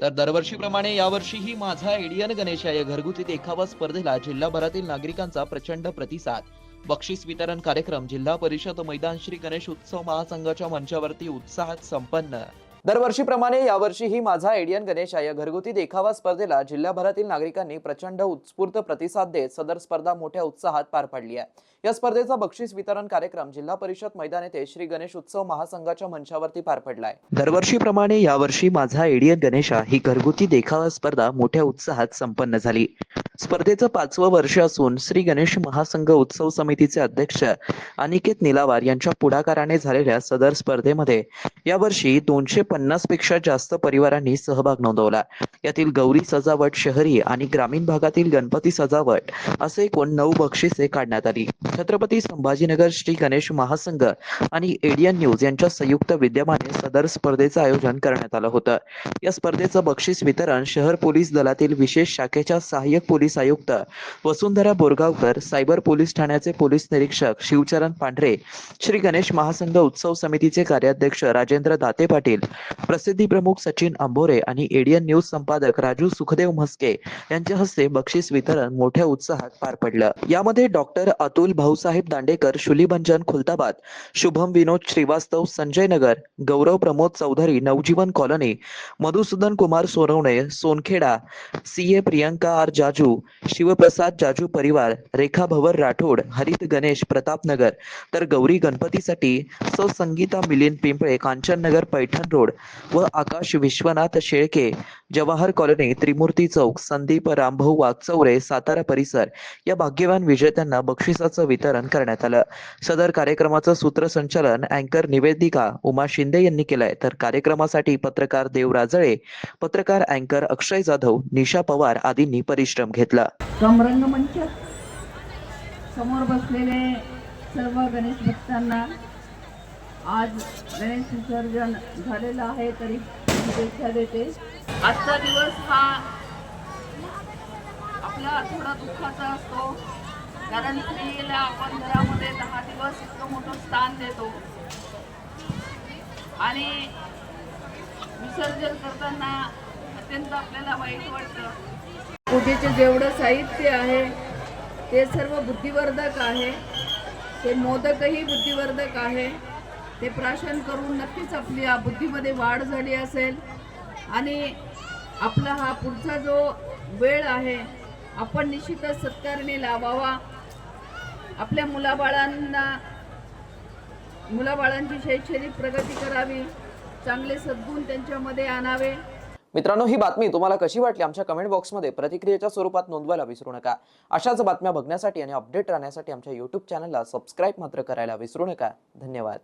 तर दरवर्षीप्रमाणे यावर्षीही माझा एडियन गणेश या घरगुती देखावा स्पर्धेला जिल्हाभरातील नागरिकांचा प्रचंड प्रतिसाद. बक्षीस वितरण कार्यक्रम जिल्हा परिषद मैदान श्री गणेश उत्सव महासंघाच्या मंचावरती उत्साहात संपन्न. दरवर्षीप्रमाणे यावर्षीही माझा एडियन गणेशा या घरगुती देखावा स्पर्धेला जिल्हाभरातील नागरिकांनी प्रचंड उत्स्फूर्त प्रतिसाद देत सदर स्पर्धा मोठ्या उत्साहात पार पाडली आहे. या स्पर्धेचा बक्षीस वितरण कार्यक्रम जिल्हा परिषद मैदान येथे श्री गणेश उत्सव महासंघाच्या मंचावरती पार पडलाय. दरवर्षीप्रमाणे यावर्षी माझा एडियन गणेशा ही घरगुती देखावा स्पर्धा मोठ्या उत्साहात संपन्न झाली. स्पर्धेचं पाचवं वर्ष असून श्री गणेश महासंघ उत्सव समितीचे अध्यक्ष अनिकेत निलावार यांच्या पुढाकाराने झालेल्या सदर स्पर्धेमध्ये यावर्षी दोनशे पन्नासपेक्षा जास्त परिवारांनी सहभाग नोंदवला. यातील गौरी सजावट शहरी आणि ग्रामीण भागातील गणपती सजावट असे एकूण नऊ बक्षिसे काढण्यात आली. छत्रपती संभाजीनगर श्री गणेश महासंघ आणि एडियन न्यूज यांच्या संयुक्त विद्यमाने सदर स्पर्धेचं आयोजन करण्यात आलं होतं. या स्पर्धेचं बक्षीस वितरण शहर पोलीस दलातील विशेष शाखेच्या सहाय्यक पोलीस आयुक्त वसुंधरा बोरगावकर सायबर पोलीस ठाण्याचे पोलीस निरीक्षक शिवचरण पांढरे श्री गणेश महासंघ उत्सव समितीचे कार्याध्यक्ष राजेंद्र दाते पाटील प्रसिद्धी प्रमुख सचिन आंबोरे आणि एडियन न्यूज संपादक राजू सुखदेव म्हस्के यांच्या हस्ते बक्षीस वितरण मोठ्या उत्साहात पार पडलं. यामध्ये doctor Atul Bhausaheb Dandekar Shulibhanjan Khultabad Shubham Vinod Shrivastava Sanjay Nagar Gaurav Pramod Chaudhari Navjivan colony Madhusudan Kumar Sonawane Sonkheda C A Priyanka R Jaju Shivprasad Jaju परिवार रेखा भवर राठोड हरित गणेश प्रतापनगर तर गौरी गणपतीसाठी सौ संगीता मिलिंद पिंपळे कांचननगर पैठण रोड व आकाश विश्वनाथ शेळके जवाहर कॉलनी त्रिमूर्ती चौक संदीप रामभाऊ वाघचौरे सातारा परिसर या भाग्यवान विजेत्यांना बक्षिसाचं वितरण करण्यात आलं. सदर कार्यक्रमाचं सूत्रसंचालन अँकर निवेदिका उमा शिंदे यांनी केलंय. तर कार्यक्रमासाठी पत्रकार देव राजळे पत्रकार अँकर अक्षय जाधव निशा पवार आदींनी परिश्रम घेतला. समोर बसलेले सर्व गणेश भक्तांना आज गणेश विसर्जन झालेलं आहे तरी शुभेच्छा देते. आजचा दिवस हा आपला थोडा दुःखाचा असतो. कारण स्त्रीला आपण घरामध्ये दहा दिवस इतकं मोठं स्थान देतो. आणि विसर्जन करताना अत्यंत आपल्याला वाईट वाटतं. पूजेचे जेवढं साहित्य आहे ते सर्व बुद्धिवर्धक आहे. ते मोदकही बुद्धिवर्धक आहे. ते प्राशन करून नक्कीच आपली बुद्धीमध्ये वाढ झाली असेल. आणि आपला हा पुढचा जो वेळ आहे आपण निश्चितच सत्कारने लावावा. आपल्या मुलाबाळांना मुलाबाळांची शैक्षणिक प्रगती करावी चांगले सद्गुण त्यांच्यामध्ये आणावे. मित्रांनो ही बातमी तुम्हाला कशी वाटली? आमच्या कमेंट बॉक्समध्ये प्रतिक्रियेच्या स्वरूपात नोंदवायला विसरू नका. अशाच बातम्या बघण्यासाठी आणि अपडेट राहण्यासाठी आमच्या यूट्यूब चॅनलला सबस्क्राईब मात्र करायला विसरू नका. धन्यवाद.